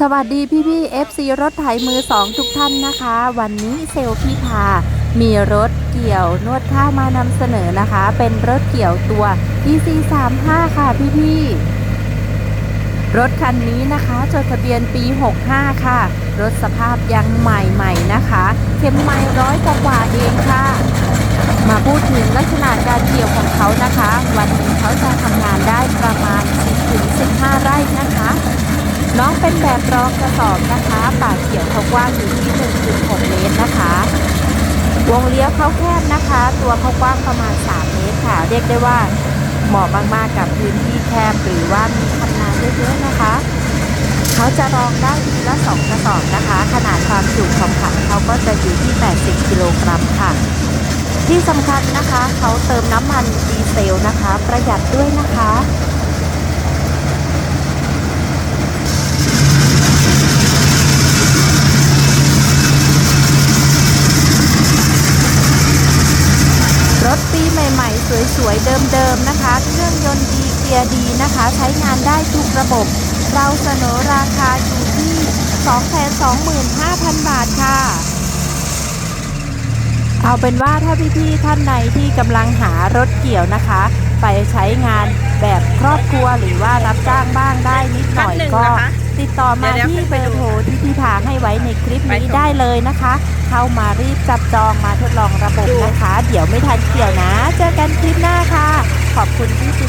สวัสดีพี่พี่ FC รถไถมือสองทุกท่านนะคะ วันนี้เซลพี่พา มีรถเกี่ยวนวดข้าวมานำเสนอนะคะ เป็นรถเกี่ยวตัว DC35 ค่ะพี่พี่รถคันนี้นะคะจดทะเบียนปี 65 ค่ะ รถสภาพยังใหม่ๆนะคะเข็มไม้ร้อยกว่าเองค่ะ มาพูดถึงลักษณะการเกี่ยวของเขานะคะ วันนึงเขาจะทำงานได้ประมาณ 10-15 ไร่นะคะ น้องเป็นแบบรองกระสอบนะคะ ปากเขียวเขากว้างอยู่ที่ 1.6 เมตรนะคะ วงเลี้ยวเขาแคบนะคะ ตัวเขากว้างประมาณ 3 เมตรค่ะ เรียกได้ว่าเหมาะมากๆกับพื้นที่แคบหรือว่ามีทำงาเยอะๆนะคะ เขาจะรองได้ทีละ2กระสอบนะคะ ขนาดความจุของถังเขาก็จะอยู่ที่ 80 กิโลกรัมค่ะ ที่สำคัญนะคะ เขาเติมน้ำมันดีเซลนะคะ ประหยัดด้วยนะคะ รถปีให ม่ๆสวยๆ เดิมๆนะคะ เครื่องยนต์ดีเกียร์ดีนะคะ ใช้งานได้ทุกระบบ เราเสนอราคาอยู่ที่ 225,000 บาทค่ะ เอาเป็นว่าถ้าพี่ๆท่านใดที่กำลังหารถเกี่ยวนะคะ ไปใช้งานแบบครอบครัวหรือว่ารับจ้างบ้างได้นิดหน่อยท่านหนึ่งก็นะคะติดต่อมาเดี๋ยวๆที่ขึ้เบนอไปร์ดูโทรที่พี่พาให้ไว้ในคลิปไปนี้ชมได้เลยนะคะ เข้ามารีบจับจองมาทดลองระบบนะคะ เดี๋ยวไม่ทัน เ